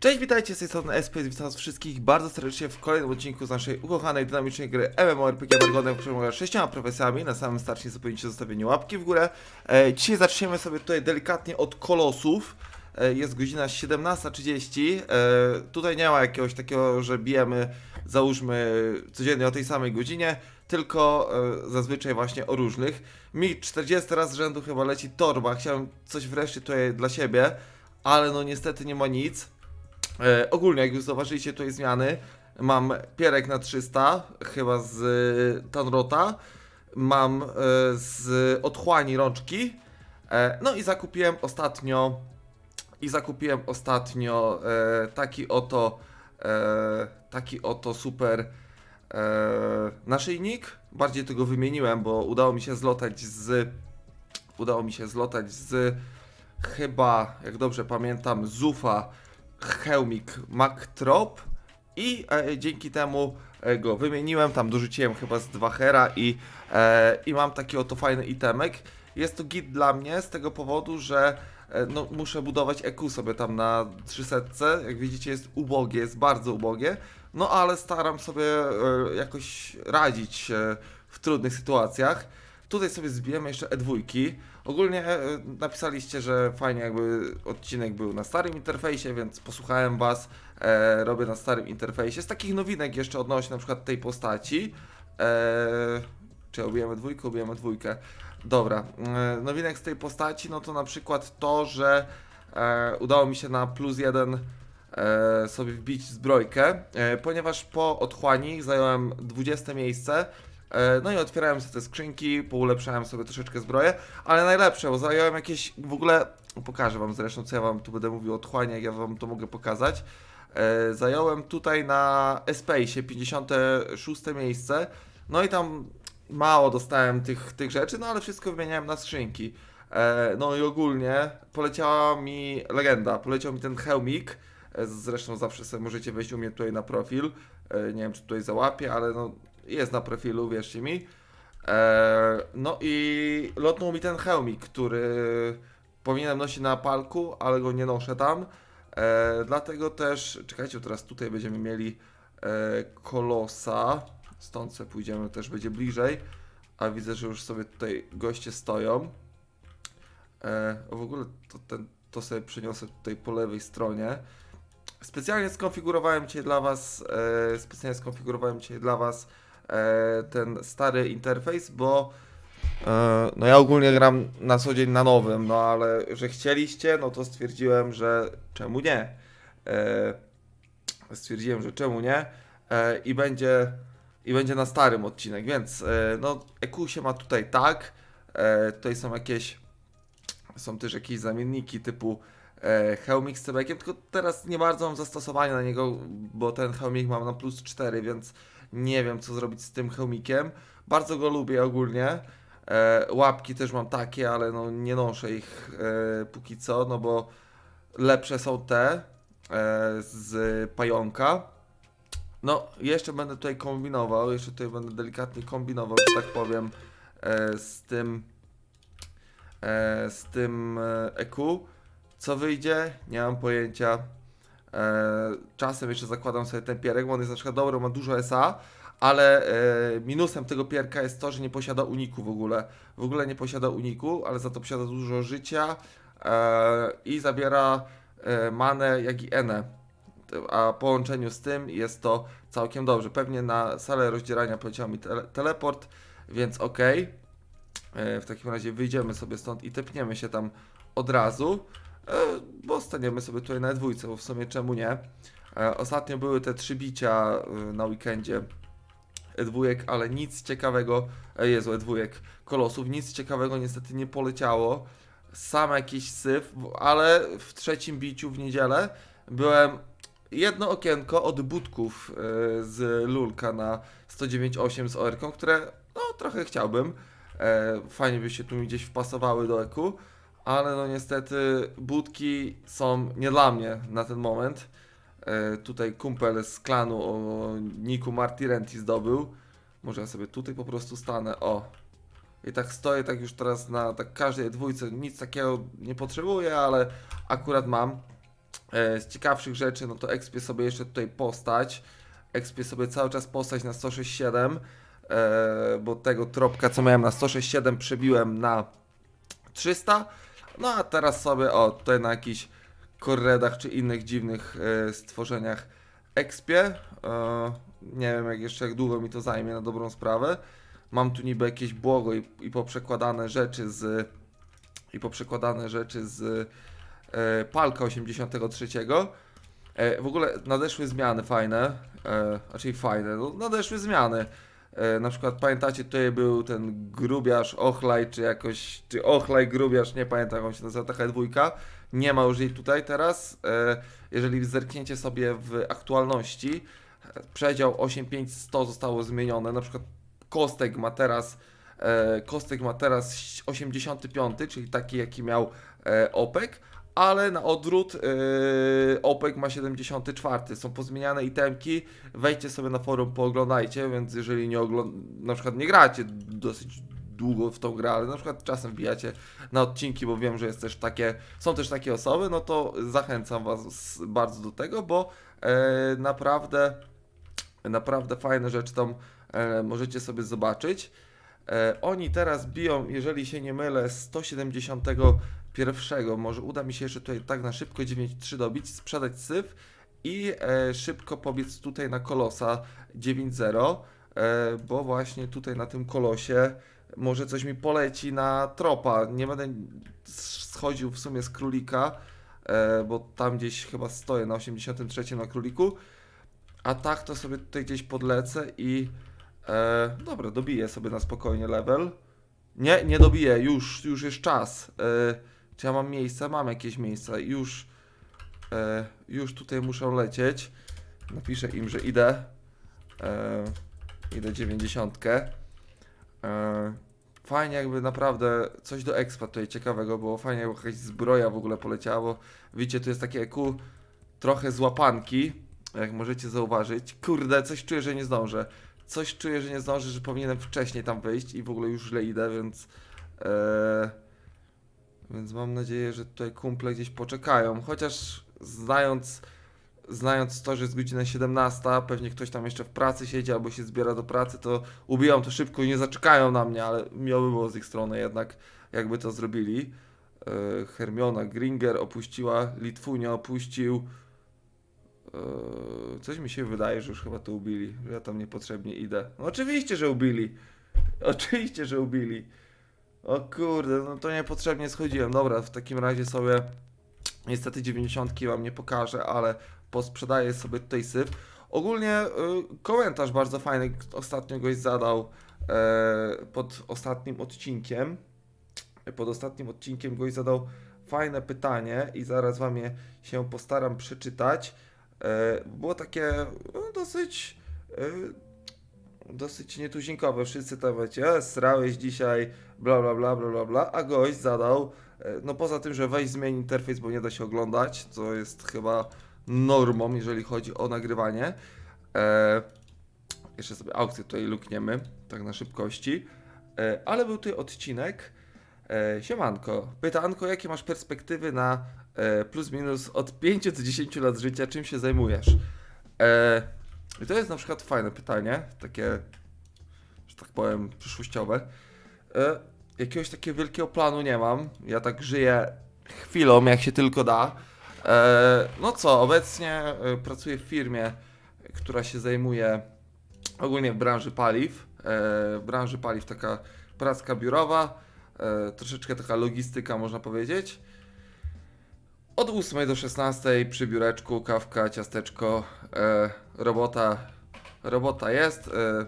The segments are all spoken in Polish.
Cześć, witajcie z tej strony SPS, witam was wszystkich bardzo serdecznie w kolejnym odcinku z naszej ukochanej, dynamicznej gry MMORPG Bargonem, w którym mogę sześcioma profesjami. Na samym starcie zapomnijcie zostawienia łapki w górę. E, dzisiaj zaczniemy sobie tutaj delikatnie od kolosów. E, jest godzina 17.30. E, tutaj nie ma jakiegoś takiego, że bijemy, załóżmy, codziennie o tej samej godzinie, tylko e, zazwyczaj właśnie o różnych. Mi 40 raz z rzędu chyba leci torba, chciałem coś wreszcie tutaj dla siebie, ale no niestety nie ma nic. E, ogólnie, jak już zauważyliście tutaj zmiany, mam pierek na 300, chyba z e, Tanrota, mam e, z otchłani rączki, e, no i zakupiłem ostatnio, i zakupiłem ostatnio e, taki oto, e, taki oto super e, naszyjnik, bardziej tego wymieniłem, bo udało mi się zlotać z, udało mi się zlotać z, chyba, jak dobrze pamiętam, Zufa, hełmik Mactrop i e, dzięki temu e, go wymieniłem, tam dorzuciłem chyba z dwa hera i, e, i mam taki oto fajny itemek. Jest to git dla mnie z tego powodu, że e, no, muszę budować EQ sobie tam na 300, jak widzicie jest ubogie, jest bardzo ubogie, no ale staram sobie e, jakoś radzić e, w trudnych sytuacjach. Tutaj sobie zbijemy jeszcze E2. Ogólnie e, napisaliście, że fajnie jakby odcinek był na starym interfejsie, więc posłuchałem was, e, robię na starym interfejsie. Z takich nowinek jeszcze odnośnie na przykład tej postaci. E, czy ubijemy dwójkę? Ubijemy dwójkę. Dobra, e, nowinek z tej postaci, no to na przykład to, że e, udało mi się na plus jeden e, sobie wbić zbrojkę, e, ponieważ po otchłani zająłem 20 miejsce. E, No i otwierałem sobie te skrzynki, poulepszałem sobie troszeczkę zbroję, ale najlepsze, bo zająłem jakieś w ogóle, pokażę wam zresztą co ja wam tu będę mówił o otchłani, jak ja wam to mogę pokazać. E, Zająłem tutaj na Espace 56 miejsce, no i tam mało dostałem tych, tych rzeczy, no ale wszystko wymieniałem na skrzynki. E, No i ogólnie poleciała mi legenda, poleciał mi ten hełmik, zresztą zawsze sobie możecie wejść u mnie tutaj na profil, nie wiem czy tutaj załapię, ale no jest na profilu, wierzcie mi. E, no i lotnął mi ten hełmik, który powinienem nosić na palku, ale go nie noszę tam. E, dlatego też, czekajcie, teraz tutaj będziemy mieli e, kolosa. Stąd sobie pójdziemy, też będzie bliżej. A widzę, że już sobie tutaj goście stoją. E, w ogóle to, ten, to sobie przeniosę tutaj po lewej stronie. Specjalnie skonfigurowałem dzisiaj dla Was, e, specjalnie skonfigurowałem dzisiaj dla Was ten stary interfejs, bo e, no ja ogólnie gram na co dzień na nowym, no ale że chcieliście, no to stwierdziłem, że czemu nie. E, stwierdziłem, że czemu nie e, i będzie i będzie na starym odcinek, więc e, no EQ się ma tutaj tak, e, tutaj są jakieś są też jakieś zamienniki typu e, hełmik z cebekiem, tylko teraz nie bardzo mam zastosowania na niego, bo ten hełmik mam na plus 4, więc nie wiem co zrobić z tym hełmikiem. Bardzo go lubię ogólnie. E, łapki też mam takie, ale no nie noszę ich e, póki co, no bo lepsze są te e, z pająka. No, jeszcze będę tutaj kombinował, jeszcze tutaj będę delikatnie kombinował, że tak powiem, e, z tym e, z tym EQ. Co wyjdzie? Nie mam pojęcia. E, czasem jeszcze zakładam sobie ten pierek, bo on jest na przykład dobry, ma dużo SA, ale e, minusem tego pierka jest to, że nie posiada uniku w ogóle. W ogóle nie posiada uniku, ale za to posiada dużo życia e, i zabiera manę jak i enę. A po połączeniu z tym jest to całkiem dobrze. Pewnie na salę rozdzierania poleciał mi tele teleport, więc. E, W takim razie wyjdziemy sobie stąd i tepniemy się tam od razu, bo staniemy sobie tutaj na dwójce, bo w sumie czemu nie. E, Ostatnio były te trzy bicia e, na weekendzie dwójek, ale nic ciekawego, e, Jezu, dwójek kolosów, nic ciekawego niestety nie poleciało. Sam jakiś syf, ale w trzecim biciu w niedzielę byłem jedno okienko od budków e, z Lulka na 109.8 z OR, które no trochę chciałbym. E, fajnie by się tu mi gdzieś wpasowały do EQ, ale no niestety budki są nie dla mnie na ten moment. E, tutaj kumpel z klanu o Niku Martirenti zdobył. Może ja sobie tutaj po prostu stanę, o. I tak stoję tak już teraz na tak każdej dwójce, nic takiego nie potrzebuję, ale akurat mam. E, z ciekawszych rzeczy, no to expię sobie jeszcze tutaj postać. Expię sobie cały czas postać na 167, e, bo tego tropka, co miałem na 167, przebiłem na 300. No a teraz sobie, o, tutaj na jakichś korredach czy innych dziwnych e, stworzeniach expię. E, nie wiem, jak jeszcze jak długo mi to zajmie na dobrą sprawę. Mam tu niby jakieś błogo i, i poprzekładane rzeczy z i poprzekładane rzeczy z e, Palka 83. E, w ogóle nadeszły zmiany fajne, e, raczej fajne, no, nadeszły zmiany. E, na przykład pamiętacie, tutaj był ten grubiarz Ochlaj, czy jakoś, czy Ochlaj grubiarz, nie pamiętam jak on się nazywa, taka dwójka. Nie ma już jej tutaj teraz. E, jeżeli zerkniecie sobie w aktualności, przedział 8100 zostało zmienione, na przykład Kostek ma teraz e, Kostek ma teraz 85, czyli taki jaki miał OPEC, ale na odwrót e, OPEC ma 74. Są pozmieniane itemki, wejdźcie sobie na forum, pooglądajcie, więc jeżeli nie ogląd... na przykład nie gracie dosyć długo w tą grę, ale na przykład czasem wbijacie na odcinki, bo wiem, że jest też takie, są też takie osoby, no to zachęcam was bardzo do tego, bo e, naprawdę naprawdę fajne rzeczy tam e, możecie sobie zobaczyć. E, oni teraz biją, jeżeli się nie mylę, 171. Może uda mi się jeszcze tutaj tak na szybko 9.3 dobić, sprzedać syf i e, szybko pobiec tutaj na kolosa 9.0, e, bo właśnie tutaj na tym kolosie może coś mi poleci na tropa. Nie będę schodził w sumie z królika, bo tam gdzieś chyba stoję na 83 na króliku. A tak to sobie tutaj gdzieś podlecę i e, dobra, dobiję sobie na spokojnie level. Nie, nie dobiję, już, już jest czas. E, czy ja mam miejsce? Mam jakieś miejsca. Już, e, już tutaj muszę lecieć. Napiszę im, że idę. E, idę 90. E, fajnie jakby naprawdę coś do expa tutaj ciekawego było. Fajnie jakby jakaś zbroja w ogóle poleciała, bo widzicie, tu jest takie EQ trochę z łapanki, jak możecie zauważyć. Kurde, coś czuję, że nie zdążę. Coś czuję, że nie zdążę, że powinienem wcześniej tam wyjść i w ogóle już źle idę, więc... E, więc mam nadzieję, że tutaj kumple gdzieś poczekają. Chociaż znając, znając to, że jest godzina 17, pewnie ktoś tam jeszcze w pracy siedzi albo się zbiera do pracy, to ubiją to szybko i nie zaczekają na mnie, ale miło by było z ich strony jednak, jakby to zrobili. E, Hermiona Gringer opuściła, Litwunia opuścił. E, Coś mi się wydaje, że już chyba to ubili, że ja tam niepotrzebnie idę. No oczywiście, że ubili. Oczywiście, że ubili. O kurde, no to niepotrzebnie schodziłem. Dobra, w takim razie sobie niestety 90 wam nie pokażę, ale posprzedaję sobie tutaj syf. Ogólnie y, komentarz bardzo fajny ostatnio goś zadał e, pod ostatnim odcinkiem. Pod ostatnim odcinkiem goś zadał fajne pytanie i zaraz wam je się postaram przeczytać. E, było takie no, dosyć e, dosyć nietuzinkowe. Wszyscy tam wiecie, e, srałeś dzisiaj, bla bla bla bla bla bla, a gość zadał, no poza tym, że weź zmień interfejs, bo nie da się oglądać, co jest chyba normą, jeżeli chodzi o nagrywanie. E, jeszcze sobie aukcję tutaj lukniemy, tak na szybkości. E, ale był tutaj odcinek. E, siemanko, pytanko, jakie masz perspektywy na plus minus od 5 do 10 lat życia, czym się zajmujesz? E, I to jest na przykład fajne pytanie, takie, że tak powiem, przyszłościowe. E, jakiegoś takiego wielkiego planu nie mam. Ja tak żyję chwilą, jak się tylko da. E, no co, obecnie e, pracuję w firmie, która się zajmuje ogólnie w branży paliw. E, w branży paliw taka praca biurowa, e, troszeczkę taka logistyka można powiedzieć. Od 8 do 16 przy biureczku, kawka, ciasteczko, e, robota, robota jest. E,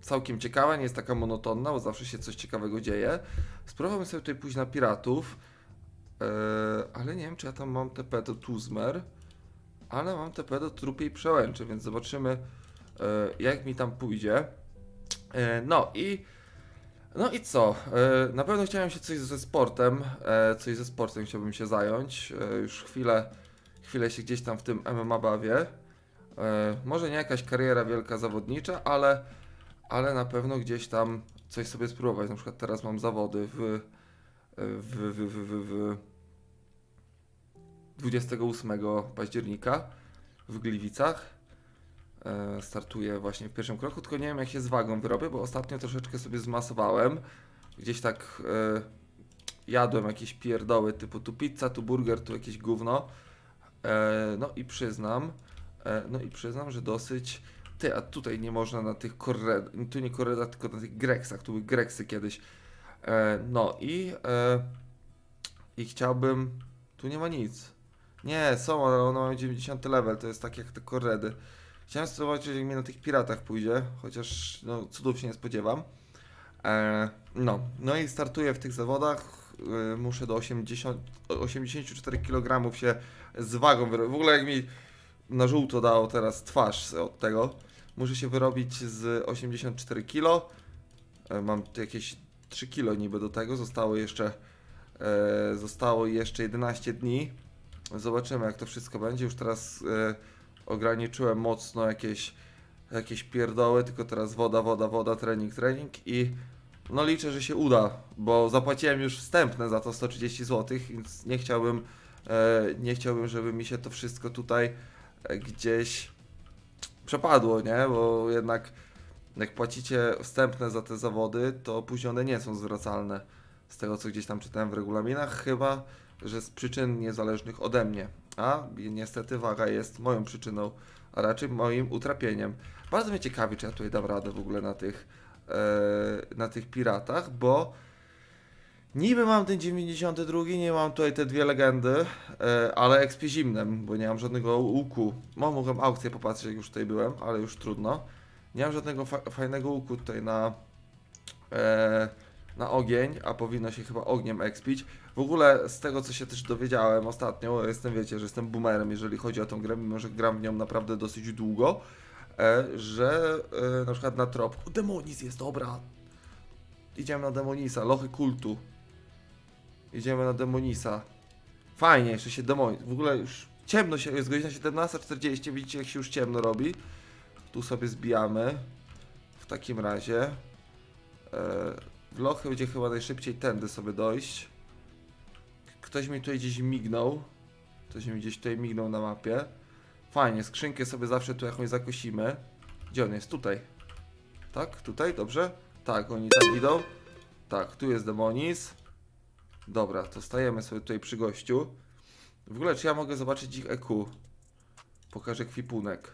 całkiem ciekawa, nie jest taka monotonna, bo zawsze się coś ciekawego dzieje. Spróbowałem sobie tutaj pójść na piratów, e, ale nie wiem, czy ja tam mam TP do Tuzmer, ale mam TP do Trupiej Przełęczy, więc zobaczymy, e, jak mi tam pójdzie. E, no i no i co? E, Na pewno chciałem się coś ze sportem, e, coś ze sportem chciałbym się zająć. E, Już chwilę, chwilę się gdzieś tam w tym MMA bawię. Może nie jakaś kariera wielka zawodnicza, ale, ale na pewno gdzieś tam coś sobie spróbować. Na przykład teraz mam zawody w, w, w, w, w 28 października w Gliwicach. E, startuję właśnie w pierwszym kroku, tylko nie wiem jak się z wagą wyrobię, bo ostatnio troszeczkę sobie zmasowałem. Gdzieś tak e, jadłem jakieś pierdoły typu tu pizza, tu burger, tu jakieś gówno. E, no i przyznam, no i przyznam, że dosyć. Ty, a tutaj nie można na tych korred, tu nie korredach, tylko na tych greksach, tu były greksy kiedyś. No i, i chciałbym, tu nie ma nic. Nie, są, ale one mają 90 level, to jest tak jak te korredy. Chciałem spróbować, jak mi na tych piratach pójdzie, chociaż no, cudów się nie spodziewam. E, no, no i startuję w tych zawodach. E, muszę do 80, 84 kg się z wagą wyrobić. W ogóle jak mi na żółto dało teraz twarz od tego, muszę się wyrobić z 84 kg. E, mam jakieś 3 kg niby do tego. Zostało jeszcze, e, zostało jeszcze 11 dni. Zobaczymy jak to wszystko będzie. Już teraz e, ograniczyłem mocno jakieś, jakieś pierdoły, tylko teraz woda, woda, woda, trening, trening i no liczę, że się uda, bo zapłaciłem już wstępne za to 130 zł, więc nie chciałbym, e, nie chciałbym, żeby mi się to wszystko tutaj e, gdzieś przepadło, nie? Bo jednak jak płacicie wstępne za te zawody, to później one nie są zwracalne. Z tego, co gdzieś tam czytałem w regulaminach, chyba, że z przyczyn niezależnych ode mnie. A niestety waga jest moją przyczyną, a raczej moim utrapieniem. Bardzo mnie ciekawi, czy ja tutaj dam radę w ogóle na tych, e, na tych piratach, bo niby mam ten 92, nie mam tutaj te dwie legendy, e, ale ekspie zimnem, bo nie mam żadnego łuku. No, mogłem aukcję popatrzeć, jak już tutaj byłem, ale już trudno. Nie mam żadnego fa fajnego łuku tutaj na, e, na ogień, a powinno się chyba ogniem expić. W ogóle z tego, co się też dowiedziałem ostatnio, jestem, wiecie, że jestem boomerem, jeżeli chodzi o tą grę, mimo że gram w nią naprawdę dosyć długo, e, że e, na przykład na tropku Demonis jest, dobra. Idziemy na Demonisa, lochy kultu. Idziemy na Demonisa. Fajnie, jeszcze się Demonis. W ogóle już ciemno się, jest godzina 17.40, widzicie jak się już ciemno robi. Tu sobie zbijamy. W takim razie. E, w lochy będzie chyba najszybciej tędy sobie dojść. Ktoś mi tutaj gdzieś mignął. Ktoś mi gdzieś tutaj mignął na mapie. Fajnie, skrzynkę sobie zawsze tu jakąś zakosimy. Gdzie on jest? Tutaj. Tak? Tutaj? Dobrze? Tak, oni tam idą. Tak, tu jest Demonis. Dobra, to stajemy sobie tutaj przy gościu. W ogóle, czy ja mogę zobaczyć ich EQ? Pokażę kwipunek.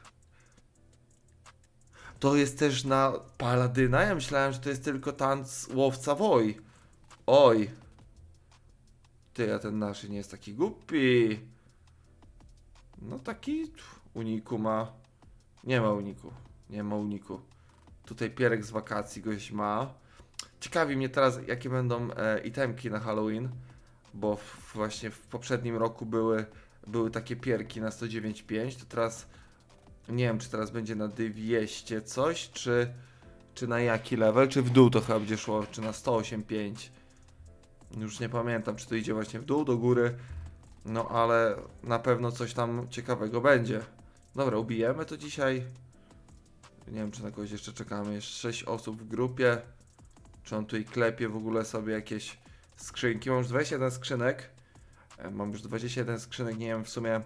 To jest też na Paladyna? Ja myślałem, że to jest tylko tanc łowca woj. Oj. Ty, a ten nasz nie jest taki głupi. No taki uniku ma. Nie ma uniku. Nie ma uniku. Tutaj pierek z wakacji goś ma. Ciekawi mnie teraz, jakie będą e, itemki na Halloween, bo w, właśnie w poprzednim roku były, były takie pierki na 109.5, to teraz nie wiem, czy teraz będzie na 200 coś, czy, czy na jaki level, czy w dół to chyba będzie szło, czy na 108.5. Już nie pamiętam, czy to idzie właśnie w dół, do góry. No ale na pewno coś tam ciekawego będzie. Dobra, ubijemy to dzisiaj. Nie wiem, czy na kogoś jeszcze czekamy. Jest 6 osób w grupie. Czy on tutaj klepie w ogóle sobie jakieś skrzynki? Mam już 21 skrzynek. E, Mam już 21 skrzynek, nie wiem w sumie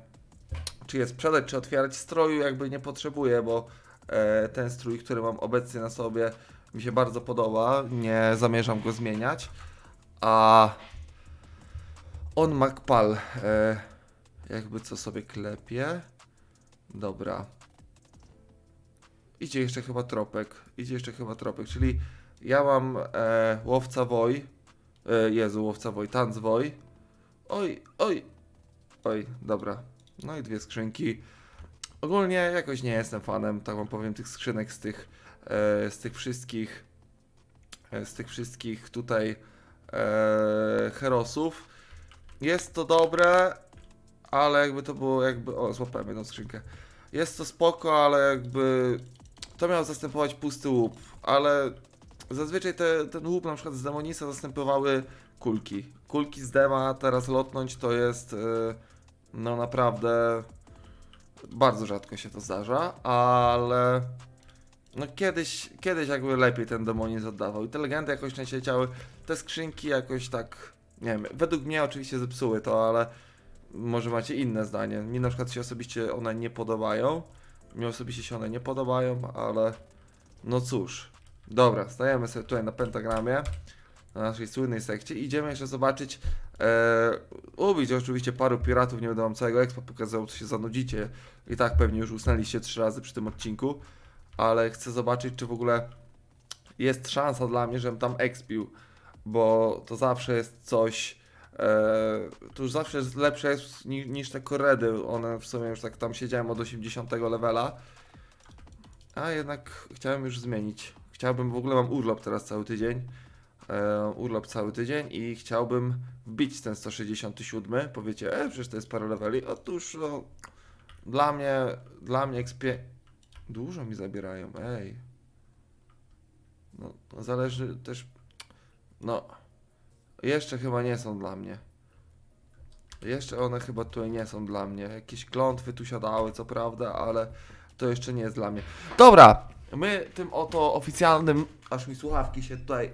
czy je sprzedać, czy otwierać stroju, jakby nie potrzebuję, bo e, ten strój, który mam obecnie na sobie mi się bardzo podoba, nie zamierzam go zmieniać, a on MacPal e, jakby co sobie klepie, dobra, idzie jeszcze chyba tropek, idzie jeszcze chyba tropek, czyli ja mam e, łowca woj, e, Jezu, łowca woj, tanc woj, oj, oj, oj, dobra, no i dwie skrzynki. Ogólnie jakoś nie jestem fanem, tak wam powiem, tych skrzynek z tych, e, z tych wszystkich, e, z tych wszystkich tutaj e, herosów. Jest to dobre, ale jakby to było jakby, o złapałem jedną skrzynkę. Jest to spoko, ale jakby to miał zastępować pusty łup, ale zazwyczaj te, ten łup na przykład z Demonisa zastępowały kulki. Kulki z Dema teraz lotnąć to jest... E, no naprawdę bardzo rzadko się to zdarza, ale no kiedyś, kiedyś jakby lepiej ten demonizm oddawał i te legendy jakoś częściej leciały, te skrzynki jakoś tak, nie wiem, według mnie oczywiście zepsuły to, ale może macie inne zdanie. Mi na przykład się osobiście one nie podobają. Mi osobiście się one nie podobają, ale no cóż. Dobra, stajemy sobie tutaj na pentagramie, na naszej słynnej sekcie. Idziemy jeszcze zobaczyć, e, ubić oczywiście paru piratów, nie będę wam całego expa pokazał, to się zanudzicie. I tak pewnie już usnęliście trzy razy przy tym odcinku, ale chcę zobaczyć, czy w ogóle jest szansa dla mnie, żebym tam expił, bo to zawsze jest coś, e, to już zawsze jest lepsze jest niż, niż te koredy, one w sumie już tak tam siedziałem od 80 levela, a jednak chciałem już zmienić. Chciałbym, w ogóle mam urlop teraz cały tydzień, e, urlop cały tydzień i chciałbym wbić ten 167, powiecie, e, przecież to jest parę leveli, otóż no, dla mnie, dla mnie ekspie... Dużo mi zabierają, ej. No, zależy też. No. Jeszcze chyba nie są dla mnie. Jeszcze one chyba tutaj nie są dla mnie. Jakieś klątwy tu siadały, co prawda, ale to jeszcze nie jest dla mnie. Dobra, my tym oto oficjalnym. Aż mi słuchawki się tutaj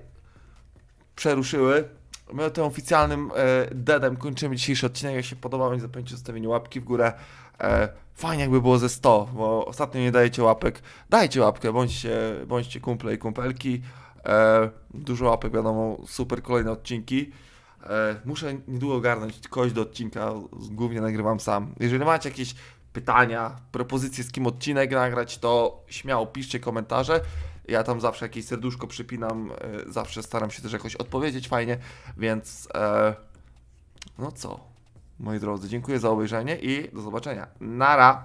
przeruszyły. My tym oficjalnym e, deadem kończymy dzisiejszy odcinek. Jak się podobał, nie zapomnijcie o łapki w górę. E, fajnie jakby było ze 100, bo ostatnio nie dajecie łapek. Dajcie łapkę, bądźcie, bądźcie kumple i kumpelki. E, dużo łapek, wiadomo, super kolejne odcinki. E, muszę niedługo ogarnąć kogoś do odcinka, głównie nagrywam sam. Jeżeli macie jakieś pytania, propozycje z kim odcinek nagrać, to śmiało piszcie komentarze. Ja tam zawsze jakieś serduszko przypinam, e, zawsze staram się też jakoś odpowiedzieć fajnie, więc e, no co, moi drodzy, dziękuję za obejrzenie i do zobaczenia. Nara!